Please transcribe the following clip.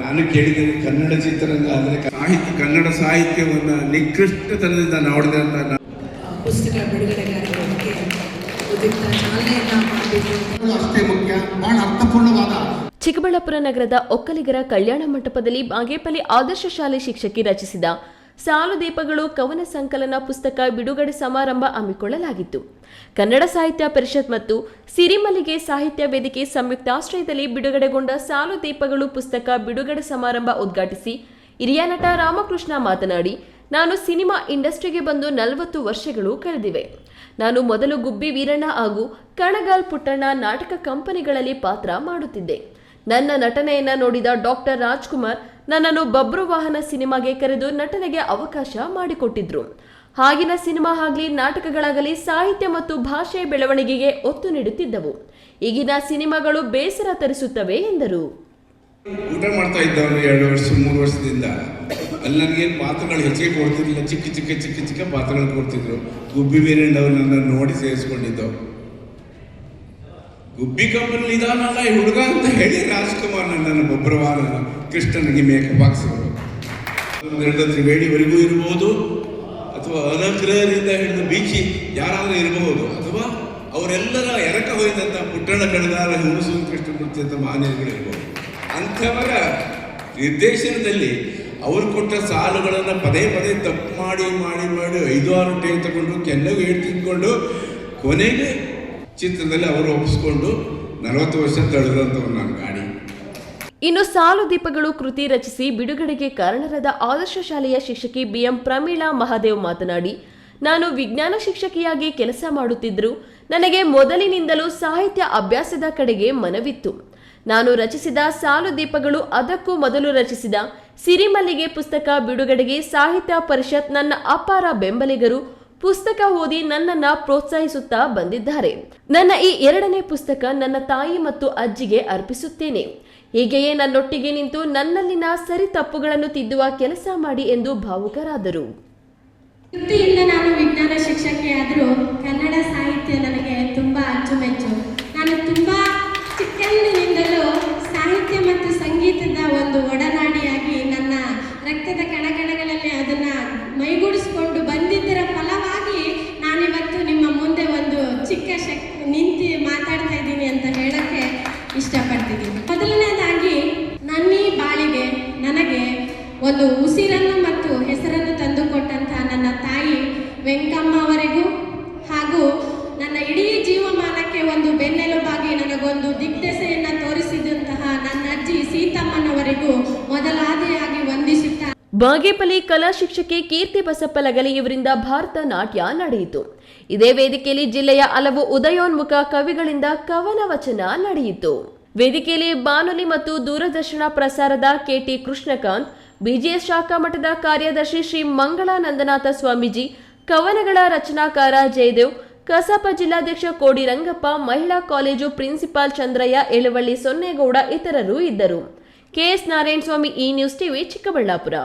ನಾನು ಕೇಳಿದ್ದೇನೆ ಕನ್ನಡ ಚಿತ್ರರಂಗ ಅಂದರೆ ಸಾಹಿತ್ಯ ಕನ್ನಡ ಸಾಹಿತ್ಯವನ್ನು ನಿಕೃಷ್ಟತನದಿಂದ ನೋಡಿದೆ ಅಂತ ನಾನು ಪುಸ್ತಕ ಬಿಡುಗಡೆ ಅಷ್ಟೇ ಮುಖ್ಯ ಬಹಳ ಅರ್ಥಪೂರ್ಣವಾದ. ಚಿಕ್ಕಬಳ್ಳಾಪುರ ನಗರದ ಒಕ್ಕಲಿಗರ ಕಲ್ಯಾಣ ಮಂಟಪದಲ್ಲಿ ಬಾಗೇಪಲ್ಲಿ ಆದರ್ಶ ಶಾಲೆ ಶಿಕ್ಷಕಿ ರಚಿಸಿದ ಸಾಲು ದೀಪಗಳು ಕವನ ಸಂಕಲನ ಪುಸ್ತಕ ಬಿಡುಗಡೆ ಸಮಾರಂಭ ಹಮ್ಮಿಕೊಳ್ಳಲಾಗಿತ್ತು. ಕನ್ನಡ ಸಾಹಿತ್ಯ ಪರಿಷತ್ ಮತ್ತು ಸಿರಿಮಲ್ಲಿಗೆ ಸಾಹಿತ್ಯ ವೇದಿಕೆ ಸಂಯುಕ್ತಾಶ್ರಯದಲ್ಲಿ ಬಿಡುಗಡೆಗೊಂಡ ಸಾಲು ದೀಪಗಳು ಪುಸ್ತಕ ಬಿಡುಗಡೆ ಸಮಾರಂಭ ಉದ್ಘಾಟಿಸಿ ಹಿರಿಯ ನಟ ರಾಮಕೃಷ್ಣ ಮಾತನಾಡಿ, ನಾನು ಸಿನಿಮಾ ಇಂಡಸ್ಟ್ರಿಗೆ ಬಂದು ನಲವತ್ತು ವರ್ಷಗಳು ಕಳೆದಿವೆ. ನಾನು ಮೊದಲು ಗುಬ್ಬಿ ವೀರಣ್ಣ ಹಾಗೂ ಕಣಗಾಲ್ ಪುಟ್ಟಣ್ಣ ನಾಟಕ ಕಂಪನಿಗಳಲ್ಲಿ ಪಾತ್ರ ಮಾಡುತ್ತಿದ್ದೆ. ನನ್ನ ನಟನೆಯನ್ನ ನೋಡಿದ ಡಾಕ್ಟರ್ ರಾಜ್ಕುಮಾರ್ ನನ್ನನ್ನು ಬಬ್ರು ವಾಹನ ಸಿನಿಮಾಗೆ ಕರೆದು ನಟನೆಗೆ ಅವಕಾಶ ಮಾಡಿಕೊಟ್ಟಿದ್ರು. ಆಗಿನ ಸಿನಿಮಾ ಆಗಲಿ ನಾಟಕಗಳಾಗಲಿ ಸಾಹಿತ್ಯ ಮತ್ತು ಭಾಷೆಯ ಬೆಳವಣಿಗೆಗೆ ಒತ್ತು ನೀಡುತ್ತಿದ್ದವು. ಈಗಿನ ಸಿನಿಮಾಗಳು ಬೇಸರ ತರಿಸುತ್ತವೆ ಎಂದರು. ಊಟ ಮಾಡ್ತಾ ಇದ್ದವನು ಎರಡು ವರ್ಷ, ಮೂರು ವರ್ಷದಿಂದ. ಅಲ್ಲಿ ನನಗೆ ಪಾತ್ರಗಳು ಹೆಚ್ಚಿಗೆ ಕೊಡ್ತಿರ್ಲಿಲ್ಲ, ಚಿಕ್ಕ ಚಿಕ್ಕ ಚಿಕ್ಕ ಚಿಕ್ಕ ಪಾತ್ರಗಳು ಕೊಡ್ತಿದ್ರು. ಗುಬ್ಬಿ ವೀರಣ್ಣವ್ರು ನನ್ನನ್ನು ನೋಡಿ ಸೇರಿಸ್ಕೊಂಡಿದ್ದು. ಗುಬ್ಬಿ ಕಂಪನಿ ಇದಾನಲ್ಲ ಈ ಹುಡುಗ ಅಂತ ಹೇಳಿ ರಾಜ್ಕುಮಾರ್ ನನ್ನನ್ನು ಗೊಬ್ಬರವಾದ ಕೃಷ್ಣನಿಗೆ ಮೇಕಪ್ ಹಾಕ್ಸಿದ್ರು ಒಂದೆರಡು ತ್ರಿವೇಣಿವರೆಗೂ ಇರಬಹುದು, ಅಥವಾ ಅನಗ್ರಹದಿಂದ ಹಿಡಿದು ಬೀಚಿ ಯಾರಾದರೂ ಇರಬಹುದು, ಅಥವಾ ಅವರೆಲ್ಲರ ಎರಕ ಹೋಯ್ದಂಥ ಪುಟ್ಟಣ ಕಣದಾರ ಹುಣಸು ಕೃಷ್ಣಮೂರ್ತಿ ಅಂತ ಮಾನ್ಯಗಳು ಇರಬಹುದು. ಅಂಥವರ ನಿರ್ದೇಶನದಲ್ಲಿ ಅವರು ಕೊಟ್ಟ ಸಾಲುಗಳನ್ನು ಪದೇ ಪದೇ ತಪ್ಪು ಮಾಡಿ ಮಾಡಿ ಮಾಡಿ ಐದು, ಆರು ಟೇಕ್ ತಗೊಂಡು ಕೆನ್ನಗೂ ಹೇಳ್ತಿದ್ಕೊಂಡು ಕೊನೆಗೆ ಚಿತ್ರದಲ್ಲಿ ಅವರು ಒಪ್ಪಿಸ್ಕೊಂಡು ನಲವತ್ತು ವರ್ಷ ತಡೆದಂಥವ್ರು ನನ್ನ ಗಾಡಿ. ಇನ್ನು ಸಾಲು ದೀಪಗಳು ಕೃತಿ ರಚಿಸಿ ಬಿಡುಗಡೆಗೆ ಕಾರಣರಾದ ಆದರ್ಶ ಶಾಲೆಯ ಶಿಕ್ಷಕಿ ಬಿಎಂ ಪ್ರಮೀಳಾ ಮಹಾದೇವ್ ಮಾತನಾಡಿ, ನಾನು ವಿಜ್ಞಾನ ಶಿಕ್ಷಕಿಯಾಗಿ ಕೆಲಸ ಮಾಡುತ್ತಿದ್ದರು ನನಗೆ ಮೊದಲಿನಿಂದಲೂ ಸಾಹಿತ್ಯ ಅಭ್ಯಾಸದ ಕಡೆಗೆ ಮನವಿತ್ತು. ನಾನು ರಚಿಸಿದ ಸಾಲು ದೀಪಗಳು ಅದಕ್ಕೂ ಮೊದಲು ರಚಿಸಿದ ಸಿರಿಮಲ್ಲಿಗೆ ಪುಸ್ತಕ ಬಿಡುಗಡೆಗೆ ಸಾಹಿತ್ಯ ಪರಿಷತ್ ನನ್ನ ಅಪಾರ ಬೆಂಬಲಿಗರು. ಪುಸ್ತಕ ಓದಿ ನನ್ನನ್ನ ಪ್ರೋತ್ಸಾಹಿಸುತ್ತಾ ಬಂದಿದ್ದಾರೆ. ನನ್ನ ಈ ಎರಡನೇ ಪುಸ್ತಕ ನನ್ನ ತಾಯಿ ಮತ್ತು ಅಜ್ಜಿಗೆ ಅರ್ಪಿಸುತ್ತೇನೆ. ಹೀಗೆಯೇ ನನ್ನೊಟ್ಟಿಗೆ ನಿಂತು ನನ್ನಲ್ಲಿನ ಸರಿ ತಪ್ಪುಗಳನ್ನು ತಿದ್ದುವ ಕೆಲಸ ಮಾಡಿ ಎಂದು ಭಾವುಕರಾದರು ವೃತ್ತಿಯಿಂದ ನಾನು ವಿಜ್ಞಾನ ಶಿಕ್ಷಕಿಯಾದರೂ ಕನ್ನಡ ಸಾಹಿತ್ಯ ನನಗೆ ತುಂಬ ಅಚ್ಚುಮೆಚ್ಚು ನಾನು ತುಂಬ ಚಿಕ್ಕಂದಿನಿಂದಲೂ ಸಾಹಿತ್ಯ ಮತ್ತು ಸಂಗೀತದ ಒಂದು ಒಡನಾಡಿಯಾಗಿ ನನ್ನ ರಕ್ತದ ಕಣಕಣಗಳಲ್ಲಿ ಅದನ್ನು ಮೈಗೂಡಿಸ್ಕೊಂಡು ಬಂದಿದ್ದರ ಫಲವಾಗಿ ನಾನಿವತ್ತು ನಿಮ್ಮ ಮುಂದೆ ಒಂದು ಚಿಕ್ಕ ಶಕ್ ನಿಂತು ಅಂತ ಹೇಳಕ್ಕೆ ಇಷ್ಟಪಡ್ತಿದ್ದೀನಿ. ಮೊದಲನೇದಾಗಿ, ನನ್ನ ಈ ಬಾಳಿಗೆ ನನಗೆ ಒಂದು ಉಸಿರನ್ನು ಮತ್ತು ಹೆಸರನ್ನು ತಂದುಕೊಟ್ಟಂತಹ ನನ್ನ ತಾಯಿ ವೆಂಕಮ್ಮ ಅವರಿಗೂ ಹಾಗೂ ನನ್ನ ಇಡೀ ಜೀವಮಾನಕ್ಕೆ ಒಂದು ಬೆನ್ನೆಲುಬಾಗಿ ನನಗೊಂದು ದಿಗ್ದೆಸೆಯನ್ನು ತೋರಿಸಿದಂತಹ ನನ್ನ ಅಜ್ಜಿ ಸೀತಮ್ಮನವರಿಗೂ ವಂದಿಸುತ್ತಾ ಬಾಗೇಪಲ್ಲಿ ಕಲಾ ಶಿಕ್ಷಕಿ ಕೀರ್ತಿ ಬಸಪ್ಪ ಲಗಲಿ ಇವರಿಂದ ಭಾರತ ನಾಟ್ಯ ನಡೆಯಿತು. ಇದೇ ವೇದಿಕೆಯಲ್ಲಿ ಜಿಲ್ಲೆಯ ಹಲವು ಉದಯೋನ್ಮುಖ ಕವಿಗಳಿಂದ ಕವನ ವಚನ ನಡೆಯಿತು. ವೇದಿಕೆಯಲ್ಲಿ ಬಾನುಲಿ ಮತ್ತು ದೂರದರ್ಶನ ಪ್ರಸಾರದ ಕೆಟಿ ಕೃಷ್ಣಕಾಂತ್, ಬಿಜಿಎಸ್ ಶಾಖಾ ಮಠದ ಕಾರ್ಯದರ್ಶಿ ಶ್ರೀ ಮಂಗಳಾನಂದನಾಥ ಸ್ವಾಮೀಜಿ, ಕವನಗಳ ರಚನಾಕಾರ ಜಯದೇವ್, ಕಸಾಪ ಜಿಲ್ಲಾಧ್ಯಕ್ಷ ಕೋಡಿ ರಂಗಪ್ಪ ಮಹಿಳಾ ಕಾಲೇಜು ಪ್ರಿನ್ಸಿಪಾಲ್ ಚಂದ್ರಯ್ಯ ಎಳವಳ್ಳಿ ಸೊನ್ನೇಗೌಡ ಇತರರು ಇದ್ದರು. ಕೆಎಸ್ ನಾರಾಯಣಸ್ವಾಮಿ, ಈ ನ್ಯೂಸ್ ಟಿವಿ ಚಿಕ್ಕಬಳ್ಳಾಪುರ.